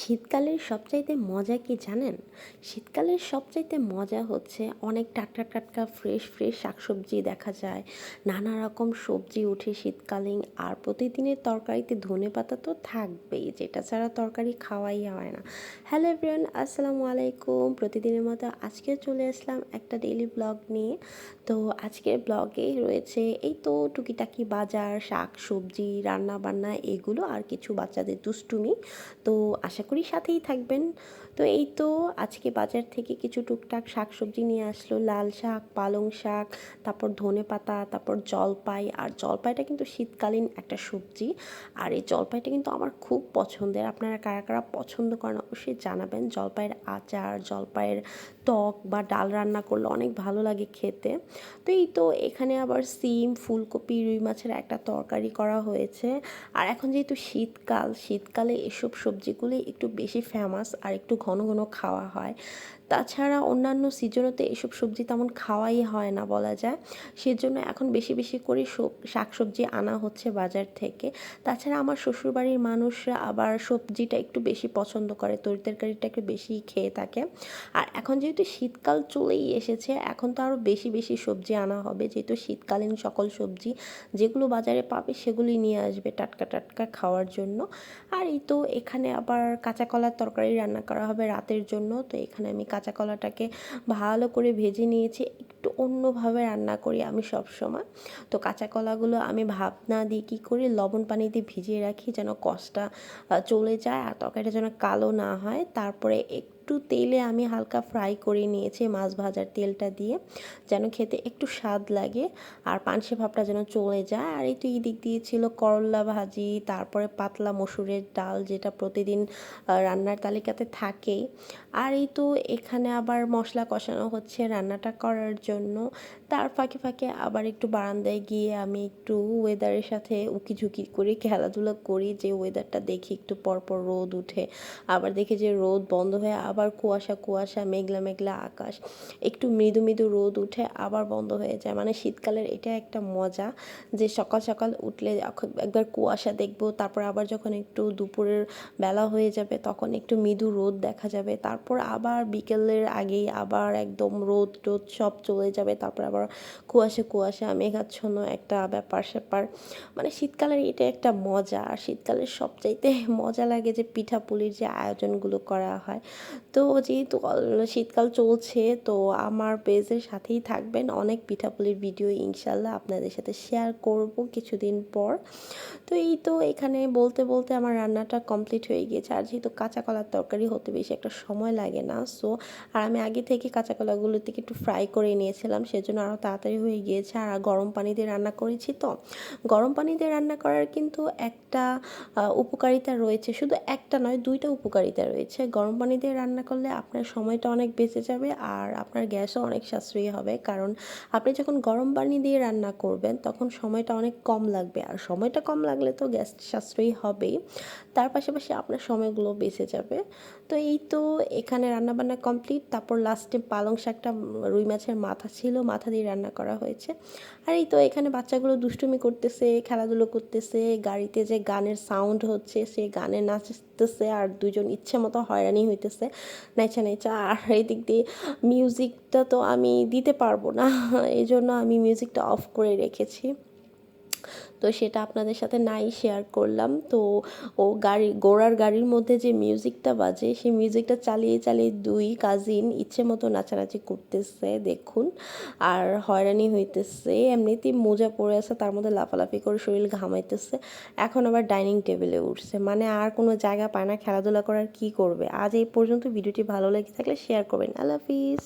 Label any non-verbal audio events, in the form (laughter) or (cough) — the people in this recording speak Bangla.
শীতকালের সবচাইতে মজা কি জানেন? শীতকালের সবচাইতে মজা হচ্ছে অনেক টাটকা টাটকা ফ্রেশ ফ্রেশ শাকসবজি দেখা যায়। নানা রকম সবজি ওঠে শীতকালীন আর প্রতিদিনের তরকারিতে ধনে পাতা তো থাকবেই, যেটা ছাড়া তরকারি খাওয়াই হয় না। হ্যালো এভরিওয়ান আসসালামু আলাইকুম। প্রতিদিনের মতো আজকে চলে আসলাম একটা ডেইলি ব্লগ নিয়ে। তো আজকের ব্লগে রয়েছে এই তো টুকিটাকি বাজার শাক সবজি রান্না বান্না এগুলো আর কিছু বাচ্চাদের দুষ্টুমি। তো আশা করি, সাথেই থাকবেন। তো এই তো আজকে বাজার থেকে কিছু টুকটাক শাক সবজি নিয়ে আসলো। লাল শাক, পালং শাক, তারপর ধনে পাতা, তারপর জলপাই। আর জলপাইটা কিন্তু শীতকালীন একটা সবজি। আর এই জলপাইটা কিন্তু আমার খুব পছন্দের। আপনারা কারা কারা পছন্দ করেন অবশ্যই জানাবেন। জলপাইয়ের আচার, জলপাইয়ের টক বা ডাল রান্না করলে অনেক ভালো লাগে খেতে। তো এই তো এখানে আবার সিম, ফুলকপি, রুই মাছের একটা তরকারি করা হয়েছে। আর এখন যেহেতু শীতকাল, শীতকালে এসব সবজিগুলি একটু বেশি ফেমাস আর একটু ঘন ঘন খাওয়া হয়। তাছাড়া অন্যান্য সিজনেতে এসব সবজি তেমন খাওয়াই হয় না বলা যায়। সেজন্য এখন বেশি বেশি করে শাক সবজি আনা হচ্ছে বাজার থেকে। তাছাড়া আমার শ্বশুরবাড়ির মানুষরা আবার সবজিটা একটু বেশি পছন্দ করে, তরি তরকারিটা একটু বেশি খেয়ে থাকে। আর এখন যেহেতু শীতকাল চলেই এসেছে, এখন তো আরও বেশি বেশি সবজি আনা হবে। যেহেতু শীতকালীন সকল সবজি যেগুলো বাজারে পাবে সেগুলি নিয়ে আসবে টাটকা টাটকা খাওয়ার জন্য। আর এই তো এখানে আবার কাঁচা কলার তরকারি রান্না করা হবে রাতের জন্য, তো এখানে আমি কাঁচা কলাটাকে ভালো করে ভেজে নিয়েছি, একটু অন্যভাবে রান্না করি আমি সব সময় তো কাঁচা কলাগুলো আমি ভাব না দিয়ে কী করি, লবণ পানিতে ভিজিয়ে রাখি যেন কষটা চলে যায় আর তরকারিটা যেন কালো না হয়। তারপরে একটু তেলে আমি হালকা ফ্রাই করে নিয়েছি মাছ ভাজার তেলটা দিয়ে, যেন খেতে একটু স্বাদ লাগে আর পানসে ভাবটা যেন চলে যায়। আর এই তো এই দিক দিয়ে ছিল করলা ভাজি, তারপরে পাতলা মসুরের ডাল যেটা প্রতিদিন রান্নার তালিকাতে থাকেই। আর এই তো এখানে আবার মশলা কষানো হচ্ছে রান্নাটা করার জন্য। তার ফাঁকে ফাঁকে আবার একটু বারান্দায় গিয়ে আমি একটু ওয়েদারের সাথে উকি ঝুঁকি করে খেলাধুলা করি, যে ওয়েদারটা দেখি একটু পরপর রোদ উঠে। আবার দেখি যে রোদ বন্ধ হয়ে আবার কুয়াশা কুয়াশা, মেঘলা মেঘলা আকাশ। একটু মৃদু মৃদু রোদ উঠে আবার বন্ধ হয়ে যায়। মানে শীতকালের এটা একটা মজা যে সকাল সকাল উঠলে একবার কুয়াশা দেখব, তারপর আবার যখন একটু দুপুরের বেলা হয়ে যাবে, তখন একটু মৃদু রোদ দেখা যাবে। তারপর আবার বিকেলের আগেই আবার একদম রোদ টোদ সব চলে যাবে। তারপর আবার কুয়াশা কুয়াশা, মেঘাচ্ছন্ন একটা ব্যাপার, স্যাপার। মানে শীতকালের এটা একটা মজা। আর শীতকালের সবচাইতে মজা লাগে যে পিঠাপুলির যে আয়োজনগুলো করা হয়। তো যেহেতু শীতকাল চলছে, তো আমার পেজের সাথেই থাকবেন। অনেক পিঠাপুলির ভিডিও ইনশাল্লাহ আপনাদের সাথে শেয়ার করব কিছুদিন পর। তো এই তো এখানে বলতে বলতে আমার রান্নাটা কমপ্লিট হয়ে গিয়েছে। আর যেহেতু কাঁচা কলার তরকারি হতে বেশি একটা সময় লাগে না সো আর আমি আগে থেকে কাঁচা কলাগুলো থেকে একটু ফ্রাই করে নিয়েছিলাম, সেজন্য আরও তাড়াতাড়ি হয়ে গিয়েছে। আর গরম পানি দিয়ে রান্না করেছি তো। গরম পানি দিয়ে রান্না করার কিন্তু একটা উপকারিতা রয়েছে। শুধু একটা নয়, দুইটা উপকারিতা রয়েছে। গরম পানি দিয়ে রান্না করলে আপনার সময়টা অনেক বেঁচে যাবে আর আপনার গ্যাসও অনেক সাশ্রয়ী হবে। কারণ আপনি যখন গরম পানি দিয়ে রান্না করবেন, তখন সময়টা অনেক কম লাগবে। আর সময়টা কম লাগলে তো গ্যাস সাশ্রয়ী হবেই। তার পাশাপাশি আপনার সময়গুলো বেঁচে যাবে। তো এই তো এখানে রান্নাবান্না কমপ্লিট। তারপর লাস্টে পালং শাকটা, রুই মাছের মাথা ছিল, মাথা দিয়ে রান্না করা হয়েছে। আর এই তো এখানে বাচ্চাগুলো দুষ্টুমি করতেছে, খেলাধুলো করতেছে। গাড়িতে যে গানের সাউন্ড হচ্ছে, সে গানে নাচতেছে আর দুজন ইচ্ছে মতো হয়রানি হইতেছে। নাইচা নাইচা, আর এই দিক দিয়ে মিউজিকটা তো আমি দিতে পারব না (laughs) এই জন্য আমি মিউজিকটা অফ করে রেখেছি। তো সেটা আপনাদের সাথে নাই শেয়ার করলাম। তো ও গাড়ি গোড়ার গাড়ির মধ্যে যে মিউজিকটা বাজে, সেই মিউজিকটা চালিয়ে চালিয়ে দুই কাজিন ইচ্ছে মতো নাচানাচি করতেছে, দেখুন। আর হয়রানি হইতেছে, এমনিতেই মোজা পড়ে আছে, তার মধ্যে লাফালাফি করে শরীর ঘামাইতেছে। এখন আবার ডাইনিং টেবিলে উঠছে। মানে আর কোনো জায়গা পায় না, খেলাধুলা করার কি করবে? আজ এই পর্যন্ত ভিডিওটি ভালো লেগে থাকলে শেয়ার করবেন। আল্লাহ হাফিজ।